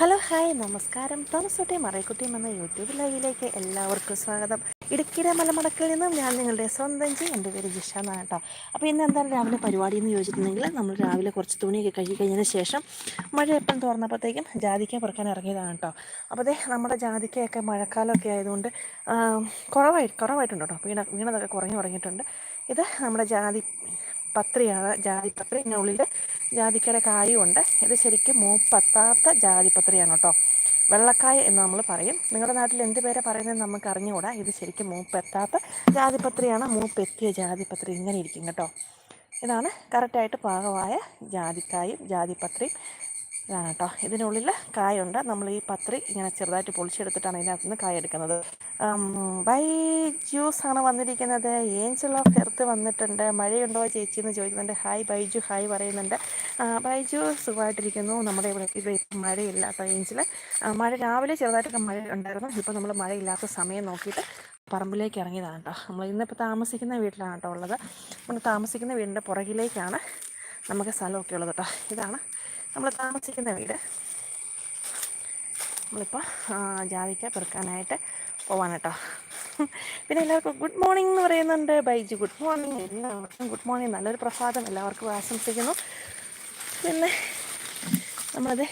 Hello hi. നമസ്കാരം. തോമസോട്ടെ മറയക്കുട്ടിയും എന്ന YouTube ലൈവിലേക്ക് എല്ലാവർക്കും സ്വാഗതം. ഇടുക്കിയുടെ മലമടക്കിൽ നിന്നും ഞാൻ നിങ്ങളുടെ സ്വന്തം ജി എന്റെ പേര് ജിഷ എന്നാണ് കേട്ടോ. അപ്പോൾ ഇന്ന് എന്താണ് രാവിലെ പരിപാടി എന്ന് ചോദിച്ചിട്ടുണ്ടെങ്കിൽ നമ്മൾ രാവിലെ കുറച്ച് തുണിയൊക്കെ കഴുകി കഴിഞ്ഞതിന് ശേഷം മഴ എപ്പം തുറന്നപ്പോഴത്തേക്കും ജാതിക്ക പുറക്കാൻ ഇറങ്ങിയതാണ് കേട്ടോ. അപ്പോൾ അതേ നമ്മുടെ ജാതിക്കയൊക്കെ മഴക്കാലമൊക്കെ ആയതുകൊണ്ട് കുറവായി കുറവായിട്ടുണ്ട് കേട്ടോ. വീണ വീണതൊക്കെ കുറഞ്ഞു തുടങ്ങിയിട്ടുണ്ട്. ഇത് നമ്മുടെ ജാതി പത്രിയാണ് ജാതിപത്രി. ഇതിനുള്ളിൽ ജാതിക്കയുടെ കായുണ്ട് ഇത് ശരിക്കും മൂപ്പത്താത്ത ജാതിപത്രിയാണ് കേട്ടോ. വെള്ളക്കായ എന്ന് നമ്മൾ പറയും. നിങ്ങളുടെ നാട്ടിൽ എന്ത് പേരെ പറയുന്നത് നമുക്ക് അറിഞ്ഞുകൂടാ. ഇത് ശരിക്കും മൂപ്പെത്താത്ത ജാതിപത്രിയാണ്. മൂപ്പെത്തിയ ജാതിപത്രി ഇങ്ങനെ ഇരിക്കും കേട്ടോ. ഇതാണ് കറക്റ്റായിട്ട് പാകമായ ജാതിക്കായും ജാതിപത്രിയും. ഇതാണ് കേട്ടോ ഇതിനുള്ളിൽ കായുണ്ട്. നമ്മൾ ഈ പത്രി ഇങ്ങനെ ചെറുതായിട്ട് പൊളിച്ചെടുത്തിട്ടാണ് ഇതിനകത്ത് നിന്ന് കായ എടുക്കുന്നത് ബൈ ജ്യൂസ് ആണ് വന്നിരിക്കുന്നത്. ഏഞ്ചൽ ഓഫ് എർത്ത് വന്നിട്ടുണ്ട്. മഴയുണ്ടോ ചേച്ചി എന്ന് ചോദിക്കുന്നുണ്ട്. ഹായ് ബൈജു ഹായ് പറയുന്നുണ്ട്. ബൈജു സുഖമായിട്ടിരിക്കുന്നു. നമ്മുടെ ഇവിടെ ഇവിടെ ഇപ്പം മഴയില്ലാത്ത ഏഞ്ചൽ മഴ രാവിലെ ചെറുതായിട്ടൊക്കെ മഴ ഉണ്ടായിരുന്നു. ഇപ്പോൾ നമ്മൾ മഴയില്ലാത്ത സമയം നോക്കിയിട്ട് പറമ്പിലേക്ക് ഇറങ്ങിയതാണ് കേട്ടോ. നമ്മൾ ഇന്നിപ്പോൾ താമസിക്കുന്ന വീട്ടിലാണ് കേട്ടോ ഉള്ളത്. നമ്മൾ താമസിക്കുന്ന വീടിന്റെ പുറകിലേക്കാണ് നമുക്ക് സ്ഥലമൊക്കെ ഉള്ളത് കേട്ടോ. ഇതാണ് നമ്മൾ താമസിക്കുന്ന വീട്. നമ്മളിപ്പോൾ ജാതിക്ക പെറുക്കാനായിട്ട് പോവാണ് കേട്ടോ പിന്നെ എല്ലാവർക്കും ഗുഡ് മോർണിംഗ് എന്ന് പറയുന്നുണ്ട് ബൈജി. Good morning. എല്ലാവർക്കും ഗുഡ് മോർണിംഗ്. നല്ലൊരു പ്രസാദം. എല്ലാവർക്കും ആശംസിക്കുന്നു. പിന്നെ നമ്മളത്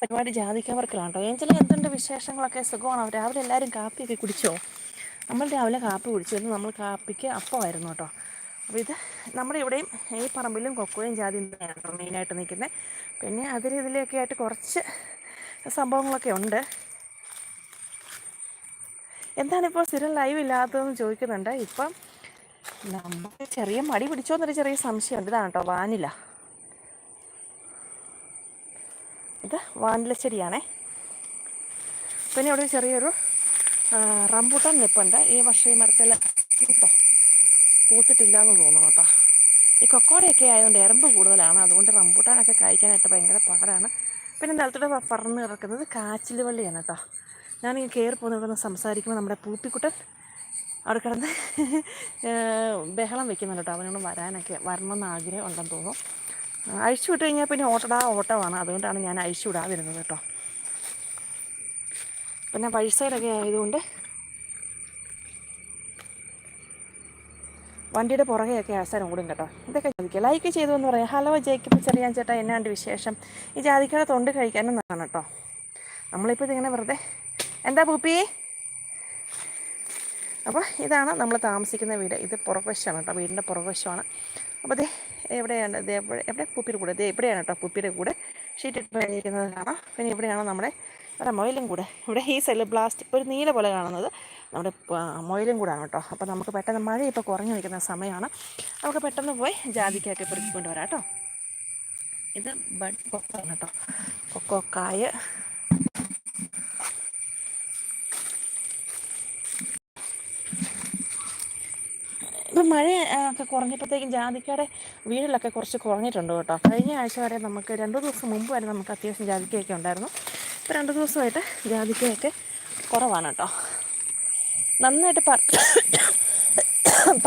പരിപാടി ജാതിക്കാൻ ജാതിക്കവർക്കിലാണ് കേട്ടോ ഏഞ്ചലി എന്തുണ്ട് വിശേഷങ്ങളൊക്കെ? സുഖമാണോ? രാവിലെ എല്ലാവരും കാപ്പിയൊക്കെ കുടിച്ചോ? നമ്മൾ രാവിലെ കാപ്പി കുടിച്ചിരുന്നു. നമ്മൾ കാപ്പിക്ക് അപ്പമായിരുന്നു കേട്ടോ. അപ്പോൾ ഇത് നമ്മുടെ ഇവിടെയും ഈ പറമ്പിലും കൊക്കോയും ജാതി തന്നെയാണ് മെയിനായിട്ട് നിൽക്കുന്നത്. പിന്നെ അതിൽ ഇതിലൊക്കെ ആയിട്ട് കുറച്ച് സംഭവങ്ങളൊക്കെ ഉണ്ട്. എന്താണിപ്പോൾ സ്ഥിരം ലൈവ് ഇല്ലാത്തതെന്ന് ചോദിക്കുന്നുണ്ട്. ഇപ്പം നമ്മൾ ചെറിയ മടി പിടിച്ചോ എന്നൊരു ചെറിയ സംശയമുണ്ട് ഇതാണ് കേട്ടോ വാനില. ഇത് വാനില ചെടിയാണേ പിന്നെ ഇവിടെ ചെറിയൊരു റംബൂട്ടാൻ നിൽപ്പുണ്ട് ഈ വർഷം ഈ മരത്തിൽ പൂത്തോ? പൂത്തിട്ടില്ല എന്ന് തോന്നുന്നു കേട്ടോ. ഈ കൊക്കോടയൊക്കെ ആയതുകൊണ്ട് എറമ്പ് കൂടുതലാണ്. അതുകൊണ്ട് റംബൂട്ടാനൊക്കെ കഴിക്കാനായിട്ട് ഭയങ്കര പാടാണ്. പിന്നെ നിലത്തോടെ പറന്ന് കിടക്കുന്നത് കാച്ചിൽ വള്ളിയാണ് കേട്ടോ. ഈ കയറി പോകുന്ന ഇവിടെ നിന്ന് സംസാരിക്കുമ്പോൾ നമ്മുടെ പൂപ്പിക്കുട്ടൻ അവിടെ കിടന്ന് ബഹളം വെക്കുന്നുണ്ട് കേട്ടോ. അവനോട് വരാനൊക്കെ വരണമെന്ന് ആഗ്രഹം ഉണ്ടെന്ന് തോന്നുന്നു. അഴിച്ചു വിട്ട് കഴിഞ്ഞാൽ പിന്നെ ഓട്ടടാ ഓട്ടമാണ്. അതുകൊണ്ടാണ് ഞാൻ അഴിച്ചു വിടാതിരുന്നത് കേട്ടോ. പിന്നെ പഴിസൈഡൊക്കെ ആയതുകൊണ്ട് വണ്ടിയുടെ പുറകെയൊക്കെ അവസരം ഓടും കേട്ടോ. ഇതൊക്കെ ചോദിക്കുക ലൈക്ക് ചെയ്തു എന്ന് പറയാം. ഹലോ ജയിക്കപ്പ് ചെറിയാൻ ചേട്ടാ എന്നാണ്ട് വിശേഷം? ഈ ജാതിക്കയുടെ തൊണ്ട് കഴിക്കാനും കഴിക്കാനെന്നാണ് കേട്ടോ. നമ്മളിപ്പോൾ ഇതിങ്ങനെ വെറുതെ എന്താ പൂപ്പി? അപ്പോൾ ഇതാണ് നമ്മൾ താമസിക്കുന്ന വീട്. ഇത് പുറകുവശമാണ് കേട്ടോ. വീടിന്റെ പുറകുവശമാണ്. അപ്പോൾ ദേ എവിടെയാണ്? ദേ എവിടെ കുപ്പിയുടെ കൂടെ. ദേ ഇവിടെയാണ് കേട്ടോ. പൂപ്പിയുടെ കൂടെ. ഷീറ്റ് ഇട്ട് കഴിഞ്ഞിരിക്കുന്നത് കാണാം. പിന്നെ ഇവിടെയാണ് നമ്മുടെ നമ്മുടെ മൊയിലും കൂടെ. ഇവിടെ ഈ സെല്ല് ബ്ലാസ്റ്റ് ഒരു നീല പോലെ കാണുന്നത് നമ്മുടെ മൊയിലും കൂടാണ് കേട്ടോ. അപ്പോൾ നമുക്ക് പെട്ടെന്ന് മഴ ഇപ്പോൾ കുറഞ്ഞു നിൽക്കുന്ന സമയമാണ്. നമുക്ക് പെട്ടെന്ന് പോയി ജാതിക്കൊക്കെ പെറുക്കിക്കൊണ്ട് വരാം കേട്ടോ. ഇത് ബഡ് കൊക്കോ ആണ് കേട്ടോ. കൊക്കോക്കായ ഇപ്പം മഴ ഒക്കെ കുറഞ്ഞപ്പോഴത്തേക്കും ജാതിക്കയുടെ വീടിലൊക്കെ കുറച്ച് കുറഞ്ഞിട്ടുണ്ട് കേട്ടോ. കഴിഞ്ഞ ആഴ്ച വരെ നമുക്ക് രണ്ട് ദിവസം മുമ്പ് വരെ നമുക്ക് അത്യാവശ്യം ജാതിക്കയൊക്കെ ഉണ്ടായിരുന്നു. ഇപ്പോൾ രണ്ട് ദിവസമായിട്ട് ജാതിക്കയൊക്കെ കുറവാണ് കേട്ടോ. നന്നായിട്ട് പറ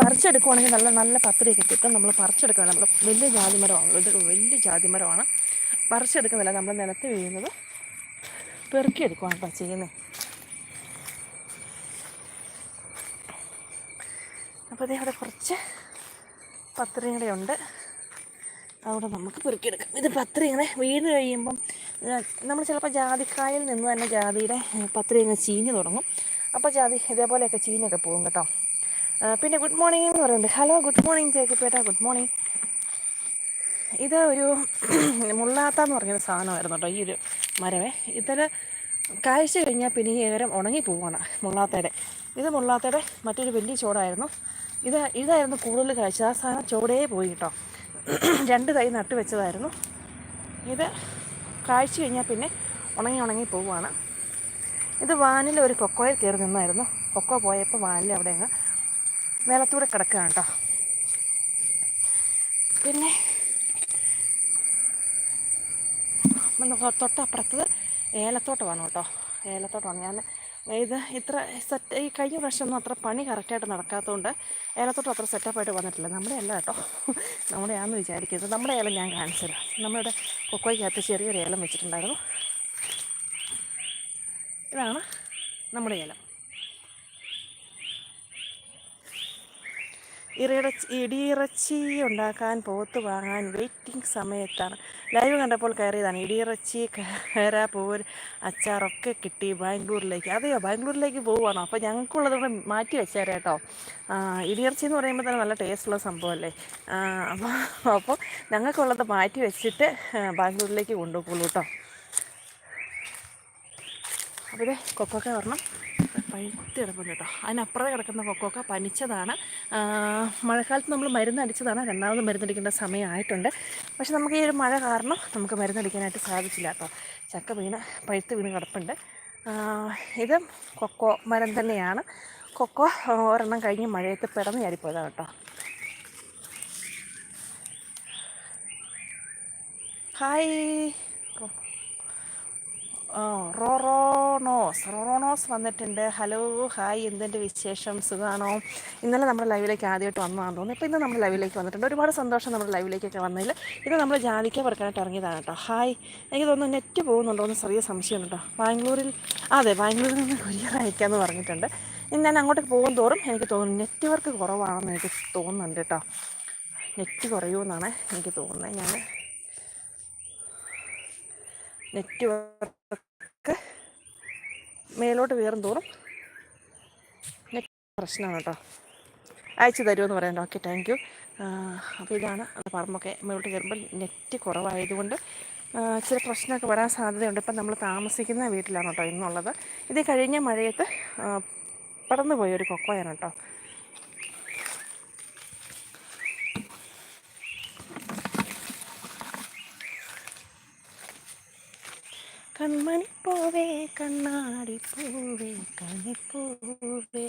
പറിച്ചെടുക്കുവാണെങ്കിൽ നല്ല നല്ല പത്രിയൊക്കെ കിട്ടും. നമ്മൾ പറിച്ചെടുക്കണം നമ്മൾ വലിയ ജാതിമരമാണ് ഇത് വലിയ ജാതിമരമാണ്. പറിച്ചെടുക്കുന്നില്ല. നമ്മൾ നിലത്ത് വീഴുന്നത് പെറുക്കിയെടുക്കുവാണ് കേട്ടോ ചെയ്യുന്നത്. അപ്പോൾ അതേ അവിടെ കുറച്ച് പത്രി കൂടെ ഉണ്ട്. അവിടെ നമുക്ക് പെറുക്കിയെടുക്കാം. ഇത് പത്രി ഇങ്ങനെ വീണ് കഴിയുമ്പം നമ്മൾ ചിലപ്പോൾ ജാതിക്കായിൽ നിന്ന് തന്നെ ജാതിയുടെ പത്രി ഇങ്ങനെ ചീഞ്ഞ് തുടങ്ങും. അപ്പോൾ ജാതി ഇതേപോലെയൊക്കെ ചീഞ്ഞൊക്കെ പോകും കേട്ടോ. പിന്നെ ഗുഡ് മോർണിംഗ് എന്ന് പറയുന്നുണ്ട്. ഹലോ ഗുഡ് മോർണിംഗ് ജേക്കപ്പേട്ട ഗുഡ് മോർണിംഗ്. ഇത് ഒരു മുള്ളാത്ത എന്ന് പറഞ്ഞൊരു സാധനമായിരുന്നു കേട്ടോ ഈ ഒരു മരമേ ഇതിൽ കാഴ്ച കഴിഞ്ഞാൽ പിന്നെ ഈ ഏകരം ഉണങ്ങി പോവാണ് മുള്ളാത്തയുടെ. ഇത് മുള്ളാത്തയുടെ മറ്റൊരു വലിയ ചോടായിരുന്നു. ഇത് ഇതായിരുന്നു കൂടുതൽ കാഴ്ച. ആ സാധനം ചോടേ പോയി കേട്ടോ. രണ്ട് തൈ നട്ട് വെച്ചതായിരുന്നു. ഇത് കാഴ്ച കഴിഞ്ഞാൽ പിന്നെ ഉണങ്ങി ഉണങ്ങി പോവുകയാണ് ഇത് വാനിൽ ഒരു കൊക്കോയിൽ കയറി നിന്നായിരുന്നു. കൊക്കോ പോയപ്പോൾ വാനിൽ അവിടെ അങ്ങ് നിലത്തൂടെ കിടക്കുകയാണ് കേട്ടോ പിന്നെ തൊട്ടപ്പുറത്ത് ഏലത്തോട്ടമാണ് കേട്ടോ. ഏലത്തോട്ടമാണ്. ഞാൻ ഇത് ഇത്ര സെറ്റ് ഈ കഴിഞ്ഞ പ്രാവശ്യമൊന്നും അത്ര പണി കറക്റ്റായിട്ട് നടക്കാത്തതുകൊണ്ട് ഏലത്തോട്ട് അത്ര സെറ്റപ്പായിട്ട് വന്നിട്ടില്ല. നമ്മുടെ ഏല കേട്ടോ. നമ്മുടെ ആണെന്ന് വിചാരിക്കരുത്. നമ്മുടെ ഏലം ഞാൻ കാണിച്ചുതരാം. നമ്മുടെ കൊക്കോയ്ക്കകത്ത് ചെറിയൊരു ഏലം വെച്ചിട്ടുണ്ടായിരുന്നു. ഇതാണ് നമ്മുടെ ഏലം. ഇറച്ചി ഇടിയിറച്ചി ഉണ്ടാക്കാൻ പോത്ത് വാങ്ങാൻ വെയിറ്റിംഗ് സമയത്താണ്. ലൈവ് കണ്ടപ്പോൾ കയറിയതാണ് ഇടിയിറച്ചി കയറ പോര് അച്ചാറൊക്കെ കിട്ടി ബാംഗ്ലൂരിലേക്ക്. അതെയോ ബാംഗ്ലൂരിലേക്ക് പോവുകയാണോ? അപ്പോൾ ഞങ്ങൾക്കുള്ളത് കൂടെ മാറ്റി വെച്ചേരെ കേട്ടോ. ഇടിയിറച്ചി എന്ന് പറയുമ്പോൾ തന്നെ നല്ല ടേസ്റ്റുള്ള സംഭവമല്ലേ? അപ്പോൾ അപ്പോൾ ഞങ്ങൾക്കുള്ളത് മാറ്റി വെച്ചിട്ട് ബാംഗ്ലൂരിലേക്ക് കൊണ്ടുപോകുള്ളൂ കേട്ടോ. അപ്പോൾ ഇതേ കൊക്കൊക്കെ വരണം. പഴുത്ത് കിടപ്പുണ്ട് കേട്ടോ. അതിനപ്പുറത്ത് കിടക്കുന്ന കൊക്കൊക്കെ പനിച്ചതാണ്. മഴക്കാലത്ത് നമ്മൾ മരുന്നടിച്ചതാണ് രണ്ടാമത് മരുന്നടിക്കേണ്ട സമയമായിട്ടുണ്ട്. പക്ഷെ നമുക്ക് ഈ ഒരു മഴ കാരണം നമുക്ക് മരുന്നടിക്കാനായിട്ട് സാധിച്ചില്ല കേട്ടോ. ചക്ക വീണ് പഴുത്ത് വീണ് കിടപ്പുണ്ട്. ഇത് കൊക്കോ മരം തന്നെയാണ്. കൊക്കോ ഒരെണ്ണം കഴിഞ്ഞ് മഴയത്ത് പിറന്ന് ചാരിപ്പോയതാണ് കേട്ടോ. ഹായ്. റോറോണോസ്. റോറോണോസ് വന്നിട്ടുണ്ട്. Hello hi. എന്തിന്റെ വിശേഷം? സുഖാണോ? ഇന്നലെ നമ്മുടെ ലൈവിലേക്ക് ആദ്യമായിട്ട് വന്നതാണെന്ന് തോന്നുന്നു. ഇപ്പോൾ ഇന്ന് നമ്മൾ ലൈവിലേക്ക് വന്നിട്ടുണ്ട്. ഒരുപാട് സന്തോഷം നമ്മുടെ ലൈവിലേക്കൊക്കെ വന്നതിൽ. ഇത് നമ്മൾ ജാതിക്ക പറക്കാനായിട്ട് ഇറങ്ങിയതാണ് കേട്ടോ. ഹായ്. എനിക്ക് തോന്നുന്നു നെറ്റ് പോകുന്നുണ്ടോ എന്ന് ചെറിയ സംശയം കേട്ടോ. ബാംഗ്ലൂരിൽ അതെ ബാംഗ്ലൂരിൽ നിന്ന് കൊരിയർ അയക്കാമെന്ന് പറഞ്ഞിട്ടുണ്ട്. ഇനി ഞാൻ അങ്ങോട്ട് പോകും തോറും എനിക്ക് തോന്നുന്നു നെറ്റ്വർക്ക് കുറവാണെന്ന് എനിക്ക് തോന്നുന്നുണ്ട് കേട്ടോ. നെറ്റ് കുറയുമെന്നാണ് എനിക്ക് തോന്നുന്നത്. ഞാൻ നെറ്റ്വർക്ക് മേലോട്ട് കയറും തോറും നെറ്റ് പ്രശ്നമാണ് കേട്ടോ. അയച്ചു തരുമെന്ന് പറയണ്ട ഓക്കെ താങ്ക് യു. അപ്പോൾ ഇതാണ് പറമ്പൊക്കെ മേലോട്ട് കയറുമ്പോൾ നെറ്റ് കുറവായതുകൊണ്ട് ചില പ്രശ്നമൊക്കെ വരാൻ സാധ്യതയുണ്ട്. ഇപ്പം നമ്മൾ താമസിക്കുന്ന വീട്ടിലാണ് കേട്ടോ ഇന്നുള്ളത്. ഇത് കഴിഞ്ഞ മഴയത്ത് പടന്നു പോയൊരു കൊക്കോയാണ് കേട്ടോ. കൺമണിപ്പൂവേ കണ്ണാടിപ്പൂവേ കണിപ്പൂവേ.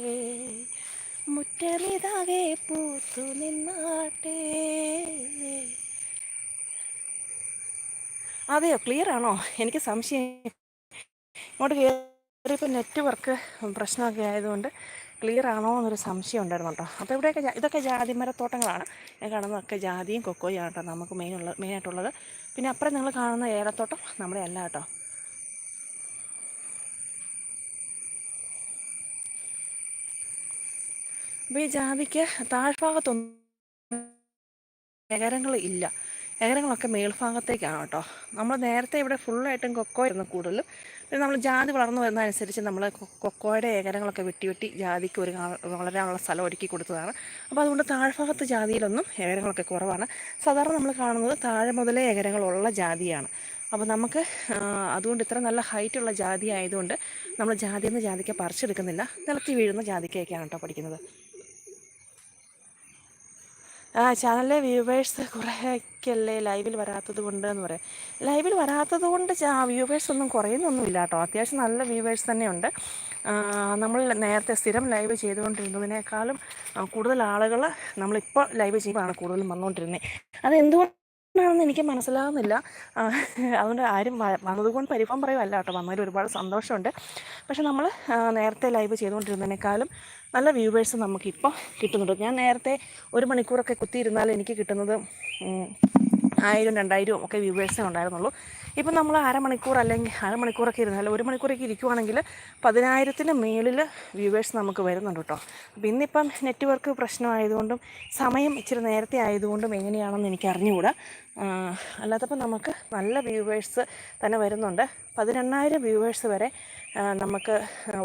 മുറ്റമിതാകെ പൂത്തു നിന്നാട്ടെ. അതെയോ ക്ലിയർ ആണോ? എനിക്ക് സംശയം. ഇങ്ങോട്ട് കയറിയപ്പോൾ നെറ്റ്വർക്ക് പ്രശ്നമൊക്കെ ആയതുകൊണ്ട് ക്ലിയർ ആണോ എന്നൊരു സംശയം ഉണ്ടായിരുന്നു കേട്ടോ. അപ്പോൾ ഇവിടെയൊക്കെ ഇതൊക്കെ ജാതി മരത്തോട്ടങ്ങളാണ്. ഞാൻ കാണുന്നതൊക്കെ ജാതിയും കൊക്കോയും കേട്ടോ. നമുക്ക് മെയിനുള്ള മെയിനായിട്ടുള്ളത് പിന്നെ അപ്പുറം നിങ്ങൾ കാണുന്ന ഏലത്തോട്ടം നമ്മുടെ അല്ല കേട്ടോ. അപ്പോൾ ഈ ജാതിക്ക് താഴ്ഭാഗത്തൊന്നും ഏകരങ്ങൾ ഇല്ല. ഏകരങ്ങളൊക്കെ മേൽഭാഗത്തേക്കാണ് കേട്ടോ. നമ്മൾ നേരത്തെ ഇവിടെ ഫുള്ളായിട്ടും കൊക്കോ ആയിരുന്നു കൂടുതലും. പിന്നെ നമ്മൾ ജാതി വളർന്നു വരുന്നതനുസരിച്ച് നമ്മൾ കൊക്കോയുടെ ഏകരങ്ങളൊക്കെ വെട്ടി വെട്ടി ജാതിക്ക് ഒരു വളരാനുള്ള സ്ഥലം ഒരുക്കി കൊടുത്തതാണ്. അപ്പോൾ അതുകൊണ്ട് താഴ്ഭാഗത്ത് ജാതിയിലൊന്നും ഏകരങ്ങളൊക്കെ കുറവാണ്. സാധാരണ നമ്മൾ കാണുന്നത് താഴെ മുതലേ ഏകരങ്ങളുള്ള ജാതിയാണ്. അപ്പോൾ നമുക്ക് അതുകൊണ്ട് ഇത്ര നല്ല ഹൈറ്റുള്ള ജാതി ആയതുകൊണ്ട് നമ്മൾ ജാതിയിൽ നിന്ന് ജാതിക്ക പറിച്ചെടുക്കുന്നില്ല. നിലത്തി വീഴുന്ന ജാതിക്കയൊക്കെയാണ് കേട്ടോ പഠിക്കുന്നത്. ആ ചാനലിലെ വ്യൂവേഴ്സ് കുറേയൊക്കെയല്ലേ ലൈവിൽ വരാത്തത് കൊണ്ട് എന്ന് പറയാം. ലൈവിൽ വരാത്തത് കൊണ്ട് വ്യൂവേഴ്സ് ഒന്നും കുറയുന്നൊന്നുമില്ല കേട്ടോ. അത്യാവശ്യം നല്ല വ്യൂവേഴ്സ് തന്നെയുണ്ട്. നമ്മൾ നേരത്തെ സ്ഥിരം ലൈവ് ചെയ്തുകൊണ്ടിരുന്നതിനേക്കാളും കൂടുതൽ ആളുകൾ നമ്മളിപ്പോൾ ലൈവ് ചെയ്യുമ്പോഴാണ് കൂടുതലും വന്നുകൊണ്ടിരുന്നത് അതെന്തുകൊണ്ട് ആണെന്ന് എനിക്ക് മനസ്സിലാകുന്നില്ല അതുകൊണ്ട് ആരും വന്നതുകൊണ്ട് പരിഭവം പറയുമല്ല കേട്ടോ. വന്നതിൽ ഒരുപാട് സന്തോഷമുണ്ട്. പക്ഷെ നമ്മൾ നേരത്തെ ലൈവ് ചെയ്തുകൊണ്ടിരുന്നതിനേക്കാളും നല്ല വ്യൂവേഴ്സ് നമുക്കിപ്പോൾ കിട്ടുന്നുണ്ട്. ഞാൻ നേരത്തെ ഒരു മണിക്കൂറൊക്കെ കുത്തിയിരുന്നാൽ എനിക്ക് കിട്ടുന്നത് ആയിരം രണ്ടായിരവും ഒക്കെ വ്യൂവേഴ്സേ ഉണ്ടായിരുന്നുള്ളൂ. ഇപ്പം നമ്മൾ അരമണിക്കൂർ അല്ലെങ്കിൽ അരമണിക്കൂറൊക്കെ ഇരുന്നാൽ ഒരു മണിക്കൂറൊക്കെ ഇരിക്കുവാണെങ്കിൽ പതിനായിരത്തിന് മേളിൽ വ്യൂവേഴ്സ് നമുക്ക് വരുന്നുണ്ട് കേട്ടോ. അപ്പം ഇന്നിപ്പം നെറ്റ്വർക്ക് പ്രശ്നമായതുകൊണ്ടും സമയം ഇച്ചിരി നേരത്തെ ആയതുകൊണ്ടും എങ്ങനെയാണെന്ന് എനിക്ക് അറിഞ്ഞുകൂടാ. അല്ലാത്തപ്പോൾ നമുക്ക് നല്ല വ്യൂവേഴ്സ് തന്നെ വരുന്നുണ്ട്. പതിനെണ്ണായിരം വ്യൂവേഴ്സ് വരെ നമുക്ക്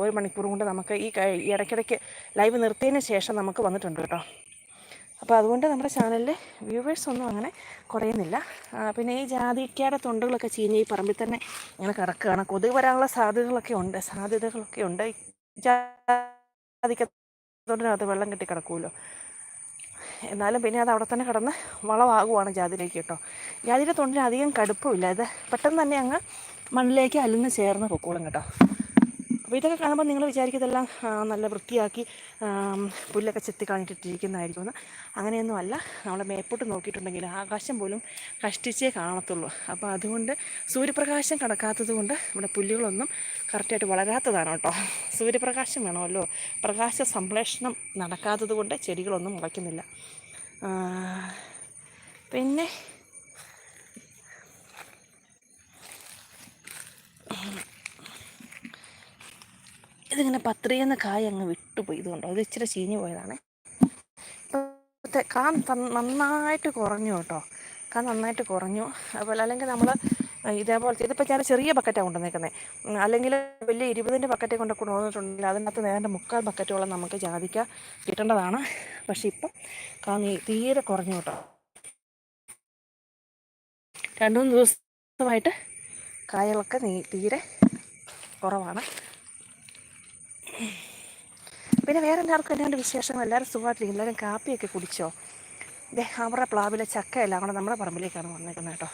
ഒരു മണിക്കൂർ കൊണ്ട് നമുക്ക് ഈ ഇടയ്ക്കിടയ്ക്ക് ലൈവ് നിർത്തിയതിന് ശേഷം നമുക്ക് വന്നിട്ടുണ്ട് കേട്ടോ. അപ്പോൾ അതുകൊണ്ട് നമ്മുടെ ചാനലിലെ വ്യൂവേഴ്സ് ഒന്നും അങ്ങനെ കുറയുന്നില്ല. പിന്നെ ഈ ജാതിക്കാരുടെ തൊണ്ടുകളൊക്കെ ചീഞ്ഞ് ഈ പറമ്പിൽ തന്നെ ഇങ്ങനെ കിടക്കുകയാണ്. കൊതുക് വരാനുള്ള സാധ്യതകളൊക്കെ ഉണ്ട്. സാധ്യതകളൊക്കെ ഉണ്ട്. ജാതിക്ക തൊണ്ടിനകത്ത് വെള്ളം കെട്ടി കിടക്കുമല്ലോ. എന്നാലും പിന്നെ അത് അവിടെ തന്നെ കിടന്ന് വളമാകുവാണ് ജാതിയിലേക്ക് കേട്ടോ. ജാതിയുടെ തൊണ്ടിന് അധികം കടുപ്പമില്ല. ഇത് പെട്ടെന്ന് തന്നെ അങ്ങ് മണ്ണിലേക്ക് അലിന്ന് ചേർന്ന് പൊക്കോളും കേട്ടോ. അപ്പോൾ ഇതൊക്കെ കാണുമ്പോൾ നിങ്ങൾ വിചാരിക്കതെല്ലാം നല്ല വൃത്തിയാക്കി പുല്ലൊക്കെ ചെത്തി കളഞ്ഞിട്ടിരിക്കുന്നതായിരിക്കും എന്ന്. അങ്ങനെയൊന്നും അല്ല. നമ്മൾ മേപ്പോട്ട് നോക്കിയിട്ടുണ്ടെങ്കിൽ ആകാശം പോലും കഷ്ടിച്ചേ കാണത്തുള്ളൂ. അപ്പോൾ അതുകൊണ്ട് സൂര്യപ്രകാശം കടക്കാത്തത് കൊണ്ട് ഇവിടെ പുല്ലുകളൊന്നും കറക്റ്റായിട്ട് വളരാത്തതാണ് കേട്ടോ. സൂര്യപ്രകാശം വേണമല്ലോ. പ്രകാശ സംപ്രേഷണം നടക്കാത്തത് കൊണ്ട് ചെടികളൊന്നും മുളയ്ക്കുന്നില്ല. പിന്നെ ഇതിങ്ങനെ പത്രിയെന്ന കായ അങ്ങ് വിട്ടുപോയി. ഇതുകൊണ്ടോ? അത് ഇച്ചിരി ചീഞ്ഞു പോയതാണ്. ഇപ്പോഴത്തെ കാ നന്നായിട്ട് കുറഞ്ഞു കേട്ടോ. കാ നന്നായിട്ട് കുറഞ്ഞു. അതുപോലെ അല്ലെങ്കിൽ നമ്മൾ ഇതേപോലത്തെ ഇതിപ്പോൾ ഞാൻ ചെറിയ ബക്കറ്റാണ് കൊണ്ടുവന്നേക്കുന്നത് അല്ലെങ്കിൽ വലിയ ഇരുപതിന്റെ ബക്കറ്റ് കൊണ്ട് കൊണ്ടുവന്നിട്ടുണ്ടെങ്കിൽ അതിനകത്ത് നേരെ മുക്കാൽ ബക്കറ്റോളം നമുക്ക് ജാതിക്ക കിട്ടേണ്ടതാണ്. പക്ഷെ ഇപ്പം കാ തീരെ കുറഞ്ഞു കേട്ടോ. രണ്ടു മൂന്ന് ദിവസമായിട്ട് കായകളൊക്കെ നീ തീരെ കുറവാണ്. പിന്നെ വേറെ എല്ലാവർക്കും എന്നാണ്ട് വിശേഷങ്ങൾ? എല്ലാവരും സുഖമായിട്ടിരിക്കും എല്ലാവരും കാപ്പിയൊക്കെ കുടിച്ചോ? ഇതേ അവരുടെ പ്ലാവിലെ ചക്കയെല്ലാം കൂടെ നമ്മുടെ പറമ്പിലേക്കാണ് വന്നേക്കുന്നത് കേട്ടോ.